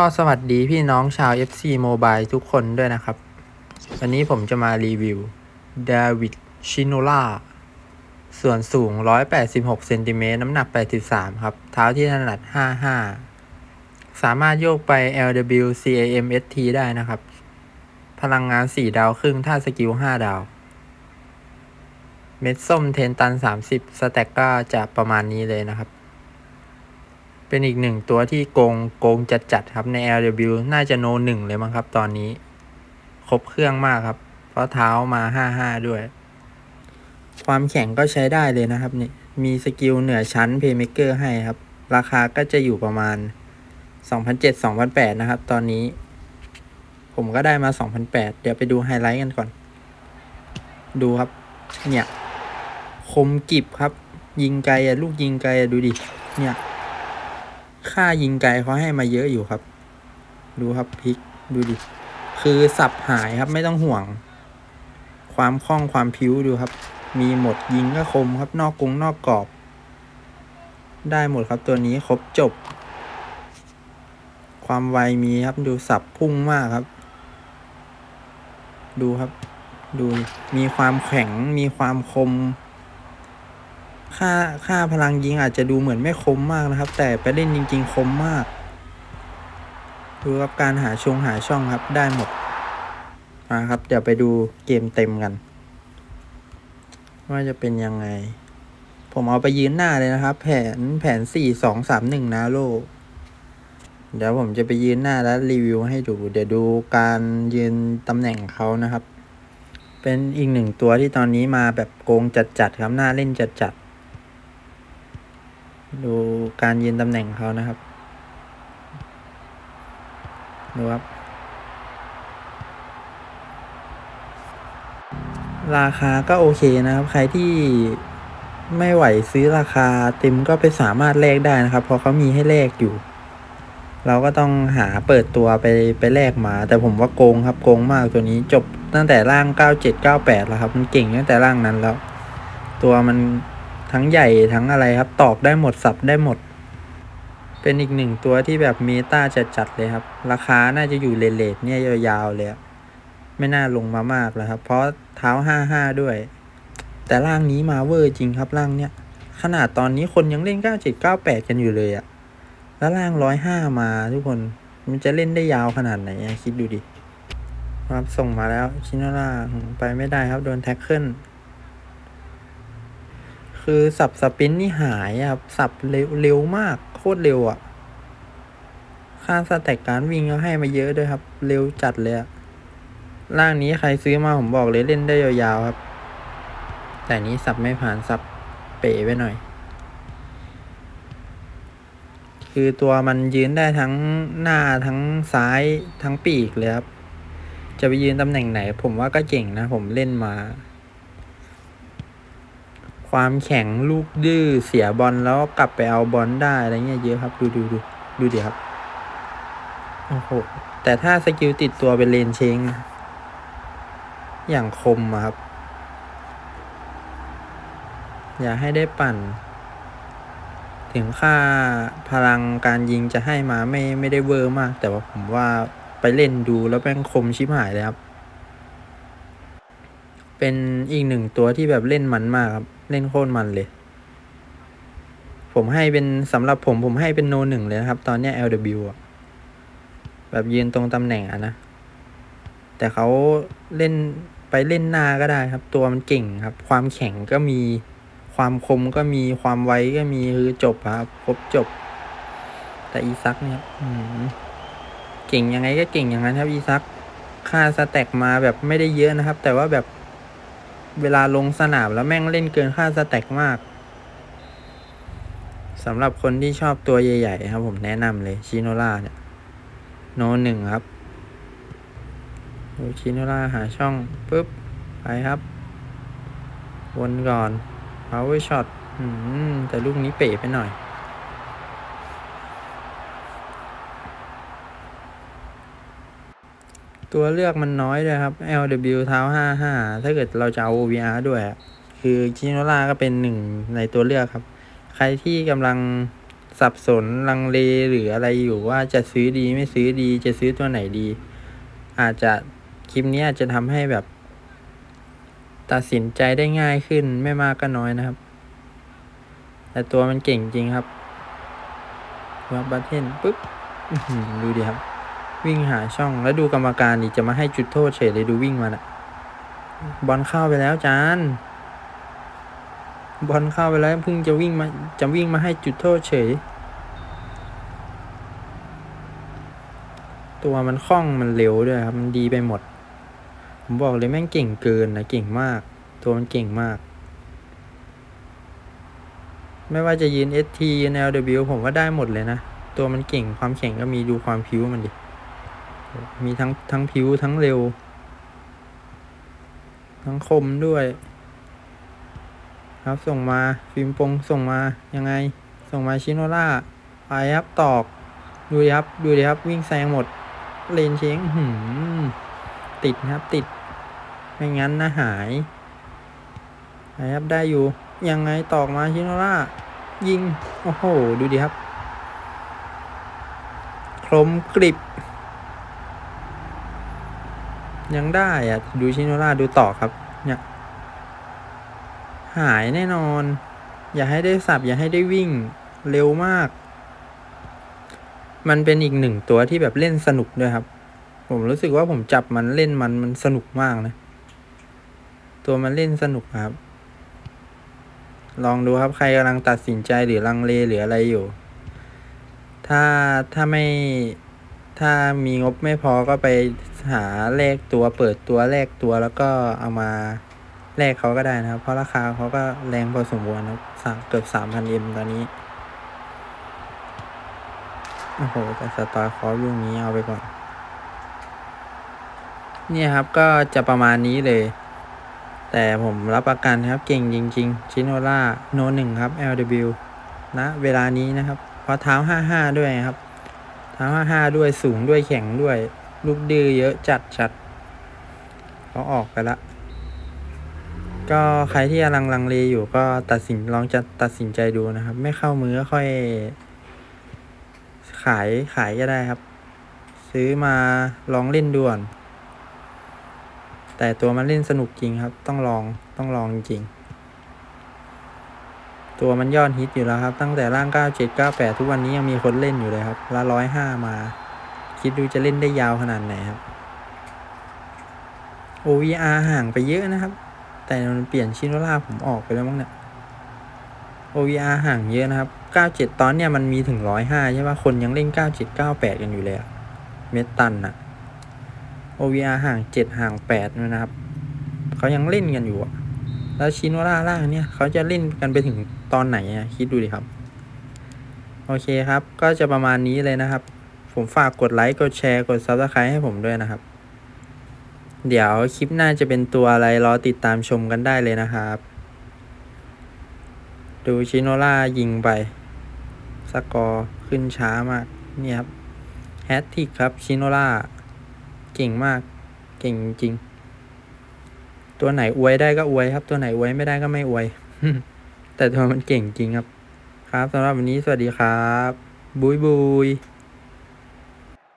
ก็สวัสดีพี่น้องชาว FC Mobile ทุกคนด้วยนะครับ วันนี้ผมจะมารีวิว David Shinola ส่วนสูง 186เซนติเมตรน้ำหนัก 83 ครับ เท้าที่ถนัด 55 สามารถโยกไป LW CAM ST ได้นะครับ พลังงาน 4 ดาวครึ่ง ถ้าสกิล 5 ดาว เม็ดส้มเทนตัน 30 สแต็กก็จะประมาณนี้เลยนะครับ เป็นอีกหนึ่งตัวที่โกงโกงจัดจัดๆครับใน LW น่าจะโนหนึ่งเลยมั้งครับตอนนี้ ครบเครื่องมากครับ เพราะเท้ามาห้าห้าด้วย ความแข็งก็ใช้ได้เลยนะครับนี่มีสกิลเหนือชั้นเพย์เมเกอร์ให้ครับ ราคาก็จะอยู่ประมาณ 2,007-2,008 นะครับ ตอนนี้ ผมก็ได้มา 2,008 เดี๋ยวไปดูไฮไลท์กันก่อน ดูครับ เนี่ย คมกิบครับ ยิงไกลอะลูกยิงไกลอะดูดิ เนี่ย ค่ายิงไกลเขาให้มาเยอะอยู่ครับ ดูครับพลิกดูดิ คือสับหายครับไม่ต้องห่วง ความคล่องความพิ้วดูครับ มีหมดยิงก็คมครับนอกกรุงนอกกรอบ ได้หมดครับตัวนี้ครบจบ ความไวมีครับดูสับพุ่งมากครับ ดูครับ ดูมีความแข็งมีความคม ค่าค่าพลังยิงอาจจะดูเหมือนไม่คมมากนะครับ แต่ไปเล่นจริง ๆ คมมาก ดูครับการหาชงหาช่องครับได้หมดมาครับเดี๋ยวไปดูเกมเต็มกัน ว่าจะเป็นยังไง ผมเอาไปยืนหน้าเลยนะครับ แผนแผนสี่สองสามหนึ่งนะโลเดี๋ยวผมจะไปยืนหน้าแล้วรีวิวให้ดู เดี๋ยวดูการยืนตำแหน่งเขานะครับ เป็นอีกหนึ่งตัวที่ตอนนี้มาแบบโกงจัดๆครับหน้าเล่นจัดๆ ดูการยืนตำแหน่งเขานะครับดูครับ ราคาก็โอเคนะครับ ใครที่ไม่ไหวซื้อราคาเต็มก็ไปสามารถแลกได้นะครับ เพราะเขามีให้แลกอยู่ เราก็ต้องหาเปิดตัวไปไปแลกมา แต่ผมว่าโกงครับโกงมากตัวนี้จบตั้งแต่ร่าง 97 98 แล้วครับ มันเก่งตั้งแต่ร่างนั้นแล้ว ตัวมัน ทั้งใหญ่ทั้งอะไรครับ ตอกได้หมดสับได้หมด เป็นอีกหนึ่งตัวที่แบบเมตาจัดเลยครับ ราคาน่าจะอยู่เลทๆเนี่ยยาวๆเลยไม่น่าลงมามากแล้วครับ เพราะเท้า55ด้วย แต่ร่างนี้มาเวอร์จริงครับร่างเนี้ยขนาดตอนนี้คนยังเล่น97 98กันอยู่เลยอะแล้วร่าง105มาทุกคนมันจะเล่นได้ยาวขนาดไหนคิดดูดิครับส่งมาแล้วชินล่าไปไม่ได้ครับโดนแท็กเกิล คือสับสปรินต์นี่หายครับ สับเร็วเร็วมาก โคตรเร็วอะค่าสแต็กการวิ่งก็ให้มาเยอะด้วยครับ เร็วจัดเลยอะร่างนี้ใครซื้อมาผมบอกเลยเล่นได้ยาวๆครับ แต่นี้สับไม่ผ่านสับเป๋ไปหน่อย คือตัวมันยืนได้ทั้งหน้าทั้งซ้ายทั้งปีกเลยครับ จะไปยืนตำแหน่งไหน ผมว่าก็เก่งนะ ผมเล่นมา ความแข็งลูกดื้อเสียบอลแล้วกลับไปเอาบอลได้อะไรเงี้ยเยอะครับ ดูดูดูดูดิครับโอ้โหแต่ถ้าสกิลติดตัวเป็นเลนเชงอย่างคมครับ อย่าให้ได้ปั่น ถึงค่าพลังการยิงจะให้มาไม่ไม่ได้เวอร์มาก แต่ว่าผมว่าไปเล่นดูแล้วแม่งคมชิบหายเลยครับ เป็นอีกหนึ่งตัวที่แบบเล่นมันมากครับ เล่นโคตรมันเลย ผมให้เป็นสำหรับผมผมให้เป็นโนหนึ่งเลยนะครับ ตอนเนี้ย LW อะแบบยืนตรงตำแหน่งอะนะ แต่เขาเล่นไปเล่นหน้าก็ได้ครับ ตัวมันเก่งครับ ความแข็งก็มีความคมก็มีความไวก็มีคือจบครับครบจบ แต่อีซักเนี่ยเก่งยังไงก็เก่งอย่างนั้นครับอีซักค่าสแต็กมาแบบไม่ได้เยอะนะครับ แต่ว่าแบบ เวลาลงสนามแล้วแม่งเล่นเกินค่าสแต็กมากสำหรับคนที่ชอบตัวใหญ่ๆครับผมแนะนำเลยชิโนล่าเนี่ย โนหนึ่งครับดูชิโนล่าหาช่องปุ๊บ ไปครับ วนก่อน power shot อืมแต่ลูกนี้เป๋ไปหน่อย ตัวเลือกมันน้อยด้วยครับ LW เท้า55 ถ้าเกิดเราจะเอา OVR ด้วย คือชิโนล่าก็เป็นหนึ่งในตัวเลือกครับ ใครที่กำลังสับสนลังเลหรืออะไรอยู่ว่าจะซื้อดีไม่ซื้อดีจะซื้อตัวไหนดี อาจจะคลิปนี้อาจจะทำให้แบบ ตัดสินใจได้ง่ายขึ้นไม่มากก็น้อยนะครับ แต่ตัวมันเก่งจริงครับว่าบัตเทนปุ๊บดูดิครับ วิ่งหาช่องแล้วดูกรรมการดิจะมาให้จุดโทษเฉยเลยดูวิ่งมาน่ะบอลเข้าไปแล้วจานบอลเข้าไปแล้วเพิ่งจะวิ่งมาจะวิ่งมาให้จุดโทษเฉย ตัวมันคล่องมันเร็วด้วยครับมันดีไปหมด ผมบอกเลยแม่งเก่งเกินนะเก่งมาก ตัวมันเก่งมาก ไม่ว่าจะยืน ST ยืน LW ผมว่าได้หมดเลยนะ ตัวมันเก่งความแข็งก็มีดูความพิ้วมันดิ มีทั้งทั้งพิ้วทั้งเร็ว ทั้งคมด้วย ครับส่งมาฟิล์มปงส่งมายังไง ส่งมาชิโนล่าไปครับตอก ดูดิครับดูดิครับวิ่งแซงหมด เลนเชงหืมติดครับติด ไม่งั้นนะหายไปครับได้อยู่ยังไงตอกมาชิโนล่ายิง โอ้โห ดูดิครับคมกริบ ยังได้อะดูชิโนล่าดูต่อครับ เนี่ย หายแน่นอน อย่าให้ได้สับ อย่าให้ได้วิ่ง เร็วมาก มันเป็นอีกหนึ่งตัวที่แบบเล่นสนุกด้วยครับ ผมรู้สึกว่าผมจับมันเล่นมันมันสนุกมากนะ ตัวมันเล่นสนุกครับ ลองดูครับใครกำลังตัดสินใจหรือลังเลหรืออะไรอยู่ ถ้าถ้าไม่ ถ้ามีงบไม่พอก็ไปหาแลกตัวเปิดตัวแลกตัวแล้วก็เอามาแลกเขาก็ได้นะครับ เพราะราคาเขาก็แรงพอสมควรนะครับสามเกือบสามพันเอ็มตอนนี้ โอ้โห แต่สตาร์คอร์ลูกนี้เอาไปก่อน เนี่ยครับก็จะประมาณนี้เลย แต่ผมรับประกันครับเก่งจริง ๆ ชิโนล่าโนหนึ่งครับ LW ณเวลานี้นะครับ เพราะเท้าห้าห้าด้วยครับ ท้าห้าห้าด้วยสูงด้วยแข็งด้วย ลูกดื้อเยอะจัดจัดเขาออกไปละ ก็ใครที่กำลังลังเลอยู่ก็ตัดสินลองจะตัดสินใจดูนะครับ ไม่เข้ามือก็ค่อย ขายขายก็ได้ครับ ซื้อมาลองเล่นด่วน แต่ตัวมันเล่นสนุกจริงครับ ต้องลองต้องลองจริง ตัวมันยอดฮิตอยู่แล้วครับ ตั้งแต่ร่าง 97 98 ทุกวันนี้ยังมีคนเล่นอยู่เลยครับ ละร้อยห้ามา คิดดูจะเล่นได้ยาวขนาดไหนครับ OVR ห่างไปเยอะนะครับ แต่มันเปลี่ยนชิโนล่าผมออกไปแล้วมั้งเนี่ย OVR ห่างเยอะนะครับ 97 ตอนเนี้ยมันมีถึง105ใช่ป่ะ คนยังเล่น 97 98 กันอยู่เลยอะเมตันอะ OVR ห่าง 7 ห่าง8ด้วยนะครับ เขายังเล่นกันอยู่อะ แล้วชินล่าล่างเนี่ยเขาจะเล่นกันไปถึงตอนไหนอะคิดดูดิครับ โอเคครับ ก็จะประมาณนี้เลยนะครับ ผมฝากกดไลค์ กดแชร์ กด Subscribe ให้ผมด้วยนะครับ เดี๋ยวคลิปหน้าจะเป็นตัวอะไรรอติดตามชมกันได้เลยนะครับ ดูชิโนล่ายิงไป สกอร์ขึ้นช้ามาก เนี่ยครับ แฮตทิกครับชิโนล่า เก่งมาก เก่งจริง ตัวไหนอวยได้ก็อวยครับ ตัวไหนอวยไม่ได้ก็ไม่อวย แต่ตัวมันเก่งจริงครับ ครับสำหรับวันนี้สวัสดีครับ บุยบุย